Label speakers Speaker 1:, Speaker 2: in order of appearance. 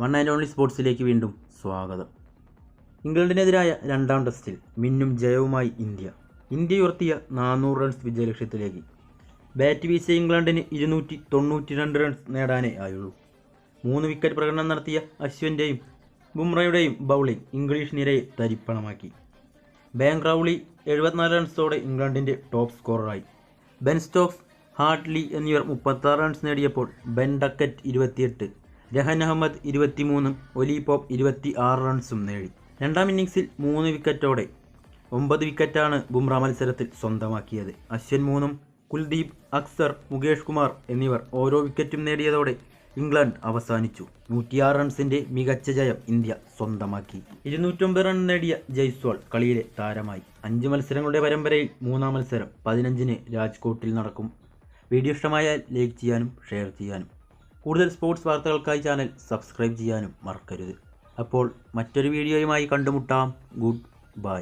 Speaker 1: One and only സ്പോർട്സിലേക്ക് വീണ്ടും സ്വാഗതം. ഇംഗ്ലണ്ടിനെതിരായ രണ്ടാം ടെസ്റ്റിൽ മിന്നും ജയവുമായി ഇന്ത്യ. ഇന്ത്യ ഉയർത്തിയ നാനൂറ് റൺസ് വിജയലക്ഷ്യത്തിലേക്ക്. ബാറ്റ് വീശ ഇംഗ്ലണ്ടിന് ഇരുന്നൂറ്റി തൊണ്ണൂറ്റി രണ്ട് റൺസ് നേടാനേ ആയുള്ളൂ. മൂന്ന് വിക്കറ്റ് പ്രകടനം നടത്തിയ അശ്വിന്റെയും ബുംറയുടെയും ബൗളിംഗ് ഇംഗ്ലീഷ് നിരയെ തരിപ്പണമാക്കി. ബാങ്ക് റൗളി എഴുപത്തിനാല് റൺസോടെ ഇംഗ്ലണ്ടിന്റെ ടോപ്പ് സ്കോററായി ബെൻ സ്റ്റോക്സ് ഹാർട്ട്ലി എന്നിവർ മുപ്പത്താറ് റൺസ് നേടിയപ്പോൾ ബെൻ ഡക്കറ്റ് ഇരുപത്തിയെട്ട് രഹൻ അഹമ്മദ് ഇരുപത്തിമൂന്നും ഒലി പോപ്പ് ഇരുപത്തി ആറ് റൺസും നേടി. രണ്ടാം ഇന്നിങ്സിൽ മൂന്ന് വിക്കറ്റോടെ ഒമ്പത് വിക്കറ്റാണ് ബുംറ മത്സരത്തിൽ സ്വന്തമാക്കിയത്. അശ്വിൻ മൂന്നും കുൽദീപ് അക്സർ മുകേഷ് കുമാർ എന്നിവർ ഓരോ വിക്കറ്റും നേടിയതോടെ ഇംഗ്ലണ്ട് അവസാനിച്ചു. നൂറ്റിയാറ് റൺസിന്റെ മികച്ച ജയം ഇന്ത്യ സ്വന്തമാക്കി. ഇരുന്നൂറ്റൊമ്പത് റൺ നേടിയ ജയ്സ്വാൾ കളിയിലെ താരമായി. അഞ്ച് മത്സരങ്ങളുടെ പരമ്പരയിൽ മൂന്നാം മത്സരം പതിനഞ്ചിന് രാജ്കോട്ടിൽ നടക്കും. വീഡിയോ ഇഷ്ടമായാൽ ലൈക്ക് ചെയ്യാനും ഷെയർ ചെയ്യാനും. കൂടുതൽ സ്പോർട്സ് വാർത്തകൾക്കായി ചാനൽ സബ്സ്ക്രൈബ് ചെയ്യാനും മറക്കരുത്. അപ്പോൾ മറ്റൊരു വീഡിയോയുമായി കണ്ടുമുട്ടാം. Good bye.